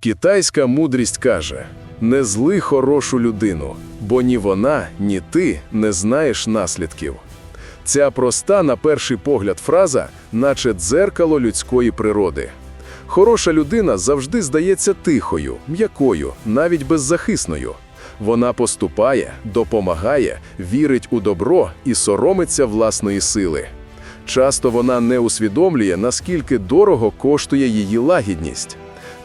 Китайська мудрість каже: не зли хорошу людину, бо ні вона, ні ти не знаєш наслідків. Ця проста, на перший погляд, фраза, наче дзеркало людської природи. Хороша людина завжди здається тихою, м'якою, навіть беззахисною. Вона поступає, допомагає, вірить у добро і соромиться власної сили. Часто вона не усвідомлює, наскільки дорого коштує її лагідність.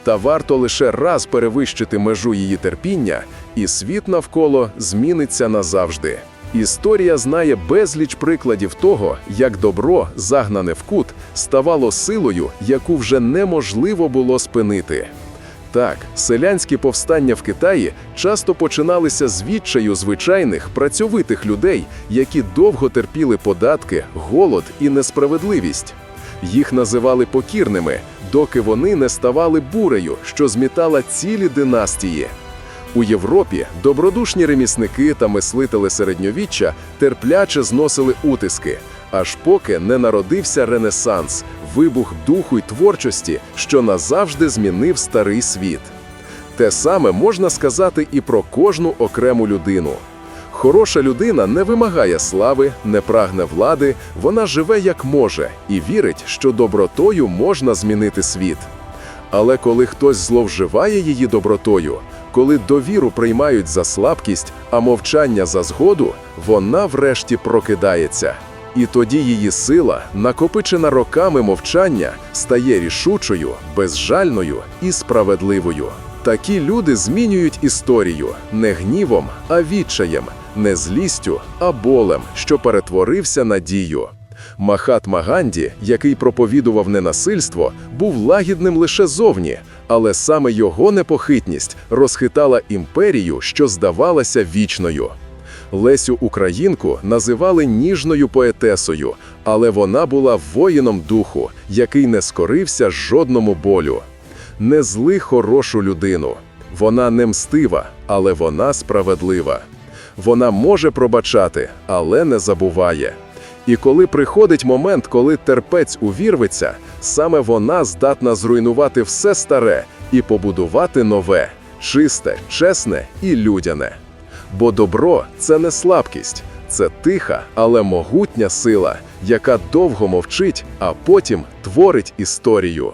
Та варто лише раз перевищити межу її терпіння, і світ навколо зміниться назавжди. Історія знає безліч прикладів того, як добро, загнане в кут, ставало силою, яку вже неможливо було спинити. Так, селянські повстання в Китаї часто починалися з відчаю звичайних працьовитих людей, які довго терпіли податки, голод і несправедливість. Їх називали покірними, доки вони не ставали бурею, що змітала цілі династії. У Європі добродушні ремісники та мислителі середньовіччя терпляче зносили утиски, аж поки не народився Ренесанс, вибух духу й творчості, що назавжди змінив старий світ. Те саме можна сказати і про кожну окрему людину. Хороша людина не вимагає слави, не прагне влади, вона живе як може і вірить, що добротою можна змінити світ. Але коли хтось зловживає її добротою, коли довіру приймають за слабкість, а мовчання за згоду, вона врешті прокидається. І тоді її сила, накопичена роками мовчання, стає рішучою, безжальною і справедливою. Такі люди змінюють історію не гнівом, а відчаєм, не злістю, а болем, що перетворився на дію. Махатма Ганді, який проповідував ненасильство, був лагідним лише зовні, але саме його непохитність розхитала імперію, що здавалася вічною. Лесю Українку називали ніжною поетесою, але вона була воїном духу, який не скорився жодному болю. Не зли хорошу людину. Вона не мстива, але вона справедлива. Вона може пробачати, але не забуває. І коли приходить момент, коли терпець увірветься, саме вона здатна зруйнувати все старе і побудувати нове, чисте, чесне і людяне. Бо добро це не слабкість, це тиха, але могутня сила, яка довго мовчить, а потім творить історію.